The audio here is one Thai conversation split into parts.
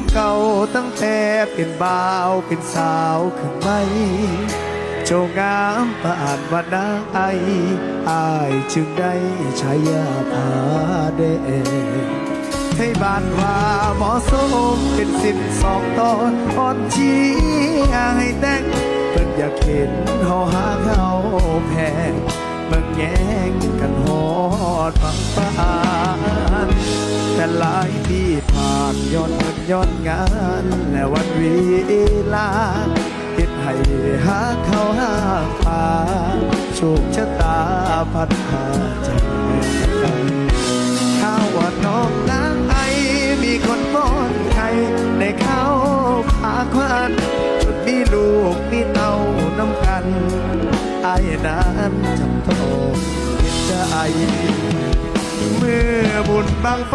ความเก่าตั้งแต่เป็นบ่าวเป็นสาวขึ้นไม่โจงามประอานวันนางไออายจึงได้ใช้ยาพาแดให้บ้านว่าหมาะสมเป็นสินสองตอนอ่อนชี้ให้แต่งเพิ่นอยากเห็นเฮาหา หลายปีผ่านย้อนเงินย้อนงาน และวันเวลาเฮ็ดให้หาเขาหาป่าโชคชะตาพัดพาใจข้าวว่าน้องนางไอมีคนป้อนไข่ในข้าวผาควันจนมีลูกมีเต้าน้ำกันไอ้นั้นจำต้องเห็นจเมื่อ บุญบางไฟ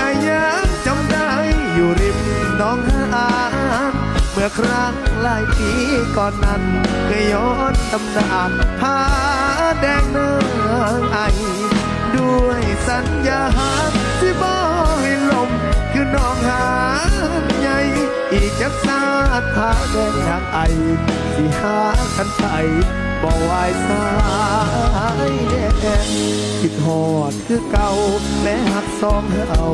อ้ยังจำได้อยู่ริมหน้องหานเมื่อครั้งหลายปีก่อนนั้นก็ย้อนตำนานผาแดงเนางไอ ด้วยสัญญาที่บ่ให้ลมคือน้องหางใหญ่อีกจักสาดพาแดงนางไอสิหากันไปบ่ไหวายสายแดง คิดหอดคือเก่าแม้หักสองเธอเอา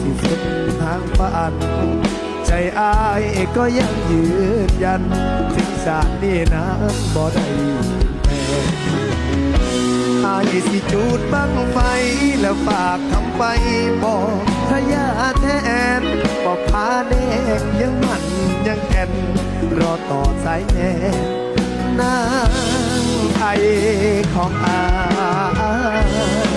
สิสุดทางฝัน ใจอายก็ยังยืนยัน ถึงสารนี้นั้นบ่ได้แปรอายสิจูดบังไฟ แล้วฝากคำไปบอกพระยาแทนบอกพาแดงยังมันยังแอนรอต่อสายแน่นางไอของอา ย